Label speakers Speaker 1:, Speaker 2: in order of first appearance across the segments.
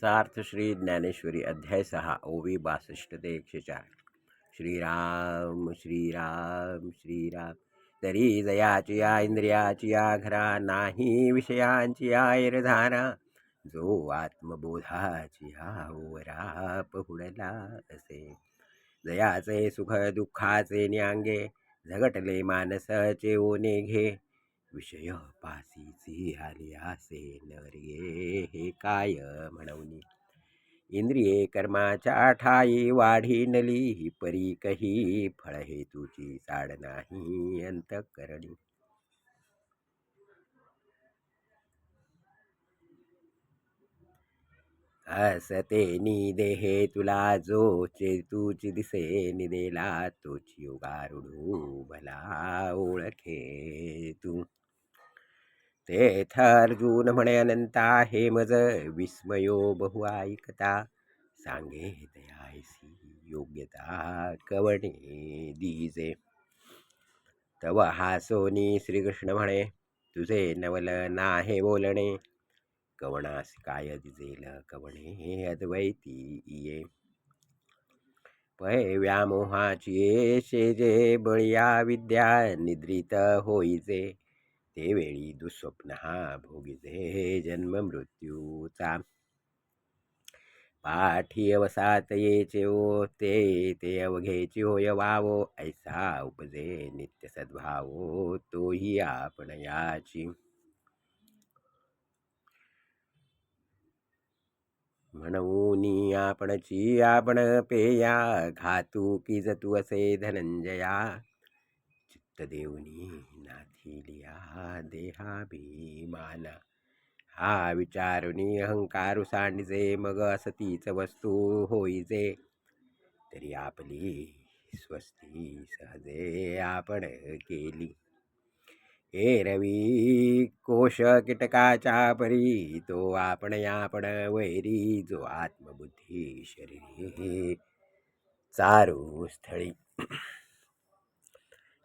Speaker 1: सार्थ श्री ज्ञानेश्वरी अध्याय सहा ओवी बासष्ट ते एकशे चार. श्रीराम श्रीराम श्रीराम. तरी जयाची या इंद्रियाची या घरा नाही विषयांची या जो आत्मबोधाची हा ओरा पहुडला असे. जयाचे सुख दुःखाचे न्यांगे झगटले मानसाचे ओने घे. विषय पासीची आली असे नरगे हे काय म्हणवनी इंद्रिये कर्माच्या ठाई वाढी नली परी कही फळ हे तुझी साड नाही अंतकरणी. हसते निदेहे तुला जो तुझी दिसे निदेला तोची उगारुडू भला ओळखे तू. ते अर्जुन म्हणे अनंता हे मज विस्मयो बहु ऐकता. सांगे दयायसी योग्यता कवणे दीजे. तव हासोनी श्रीकृष्ण म्हणे तुझे नवल नाहे बोलणे. कवणास काय दिजेल? कवणे हे अद्वैती ये पै व्यामोहाची शेजे बळिया विद्या निद्रित होईजे. ते वेळी दुःस्वप्न हा भोगिजे जन्म मृत्यूचा. पाठी अवसात येचे ओ ते ते अवघेची होय वावो. ऐसा उपजे नित्य सद्भावो तोही आपण याची. म्हणून आपणची आपण पेया घातू की जतू असे धनंजया. चित्तदेवनी नाथिलिया देहाभिमाना. हा विचारुनी अहंकारू सांडिजे मग असतीच वस्तू होईजे तरी आपली स्वस्ती सहजे आपण केली. एरवी कोश कीटकाच्या परी तो आपण आपण वैरी जो आत्मबुद्धी शरीरी. चारू स्थळी.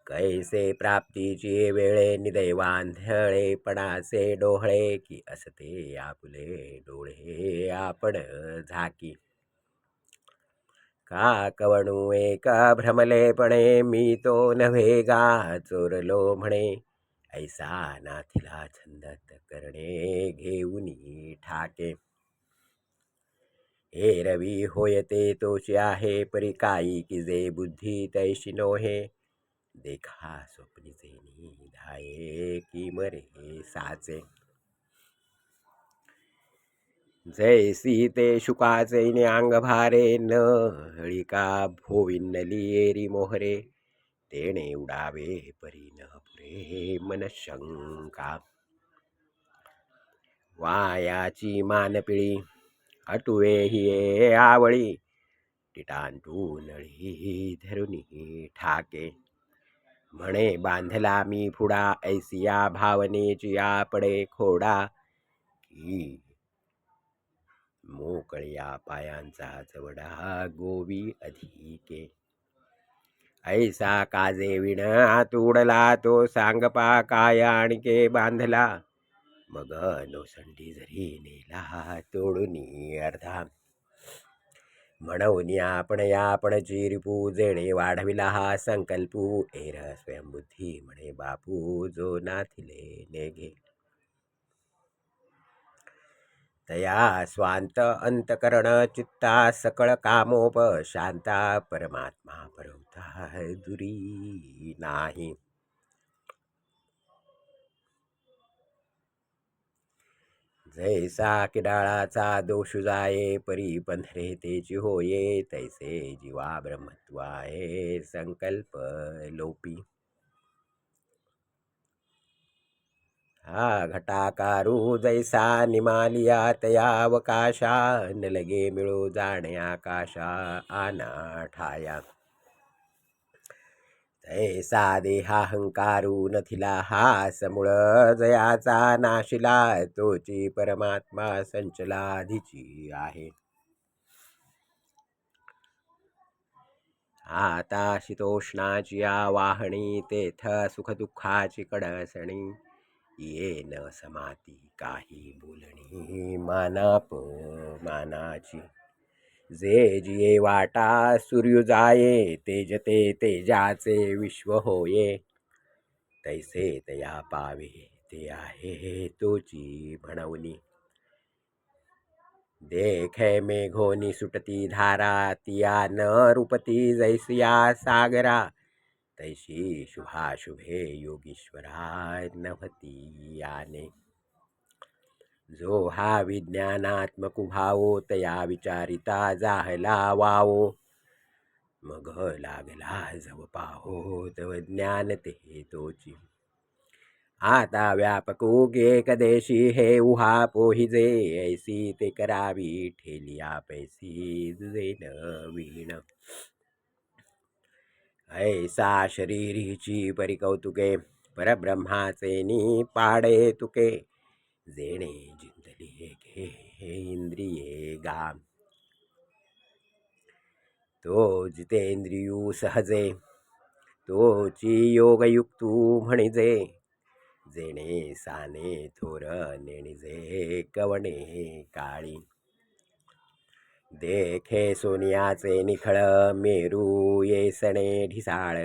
Speaker 1: कैसे प्राप्तीची वेळे निदैवांधळे पणासे डोहळे की असते आपुले डोळे आपण झाकी. का कवणू एका भ्रमलेपणे मी तो नव्हे गा चोरलो म्हणे. ऐसा नाथिला छंदत करणे घेऊनी ठाके. हे रवी होय ते तोची आहे परी काई की जे बुद्धी तैशी नोहे. देखा स्वप्नीचे धाये की मरे साचे. जैसी ते शुकाचे अंग भारे न हळिका भोविनली एरी मोहरे. तेणे उडावे परी न पुरे मनशंका वायाची मानपिळी अटुवे ही आवळी टिटांटू नळी धरुनी ठाके। म्हणे बांधला मी फुडा ऐसिया भावनेची या पडे खोडा। की मोकळ्या पायांचा चवडा गोवी अधिके। ऐसा काजे विण तुडला तो सांगपा काय आणके बांधला. मग नोसंडी जरी नेला तोडूनी अर्धा. म्हणून आपण आपण चिरपू जेणे वाढविला हा संकल्पू. एर स्वयंबुद्धी म्हणे बापू जो नाथिले नेगे तया स्वांत अंतकरण चित्ता सकळ कामोप शांता परमात्मा परवता दुरी नाही. जैसा किडाळाचा दोष जाये परी पंधरे तेची होये तैसे जीवा ब्रह्मत्वाये संकल्प लोपी. हा घटाकारू जैसा निमालिया तया अवकाशा न लगे मिळो जाणे आनाठाया तैसा देहाहंकारू नथिला हा समूळ जयाचा नाशिला तोची परमात्मा संचलाधीची आहे आता शीतोष्णाची या वाहणी तेथ सुखदुःखाची कडसणी ये न समाती काही बोलणी मानाप मानाची. जे जिये वाटा सूर्य जाये तेजते तेजाचे विश्व होये. तैसे तया पावे ते आहे तोची म्हणवनी देखे मेघोनी सुटती धारा तिया न रूपती जैसिया सागरा. तैशी शुभाशुभे योगीश्वरा नभती याने। जो हा विज्ञानात्मक उभावो तया विचारिता जाहला वावो। मग लागला जव पाहो तव ज्ञान ते तोची आता व्यापको देशी हे उहा पोहिजे ऐसी ते करावी ठेलिया पैसी न वीण। ऐसा शरीरीची परिकौतुके परब्रह्माचे नी पाडे तुके. जेणे जिंदली घे इंद्रिये गा. तो जितेंद्रियू सहजे तोची योगयुक्तू म्हणजे. जेणे साने थोर नेणिजे कवणे काळी. देखे सोनियाचे निखळ मेरू येसणे ढिसाळ.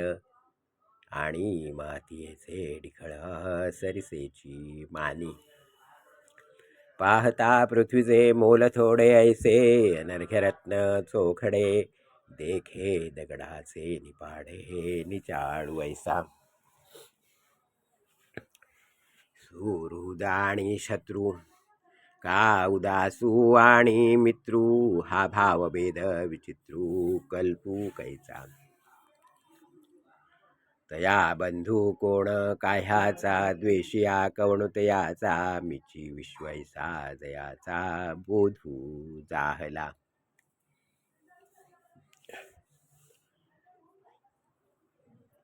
Speaker 1: आणि मातीयेचे ढिखळ सरिसेची मानी पाहता पृथ्वीचे मोल थोडे ऐसे अनर्घ्यरत्न चोखडे देखे दगडाचे निपाडे निचाळू ऐसा. सुहृद आणि शत्रू का उदासू आणि मित्रू हा भावभेद विचित्रू कल्पू कैचा. तया बंधू कोण काह्याचा द्वेषिया कवणुतयाचा मिची विश्वैसा जयाचा बोधू जाहला.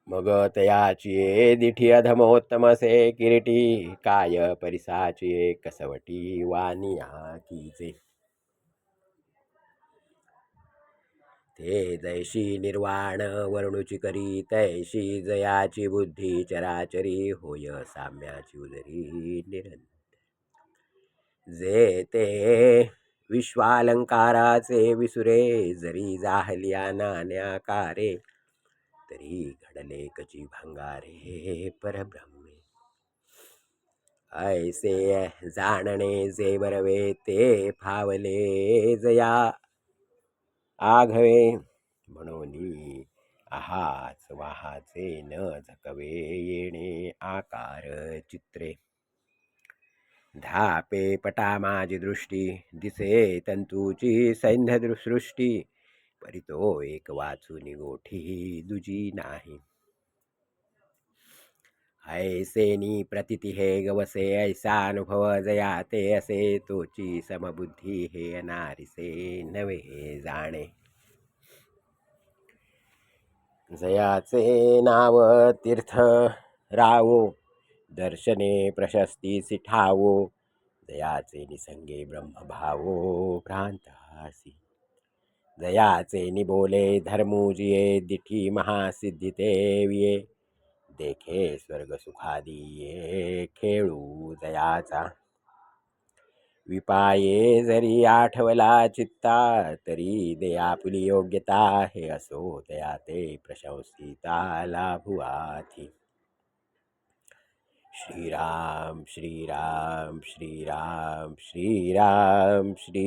Speaker 1: मग तयाची दिठी अधमोत्तमसे किरीटी काय परिसाची कसवटी वानिया कीचे ते जैशी निर्वाण वर्णुची करी तैशी जयाची बुद्धी चराचरी होय साम्याची उदरी निरंतर. जे ते विश्वालंकाराचे विसुरे जरी जाहलिया नान्याकारे तरी घडले कची भंगारे परब्रह्मे. ऐसे जाणणे जे बरवे ते फावले जया. आघवे म्हणून आहाच वाहाचे न झकवे येणे आकार चित्रे. धापे पटा माझी दृष्टी दिसे तंतूची सैन्य परी परितो एक वाचून गोठी दुजी नाही. ऐसेनी प्रतिती हे गवसे ऐसा अनुभव जया ते असे तोची समबुद्धी हे अनारिसे नवे हे जाणे. जयाचे नाव तीर्थ रावो दर्शने प्रशस्ती सिठावो जयाचे निसंगे ब्रह्मभावो भ्रांतासी. जयाचे निबोले धर्मूजिये दिठी महासिद्धिते विये। देखे स्वर्ग सुखादिये खेळू जयाचा विपाये जरी आठवला चित्ता तरी दयापुली योग्यता हे असो दया ते प्रशंसिता लाभुआथी। श्रीराम श्रीराम श्रीराम श्रीराम श्री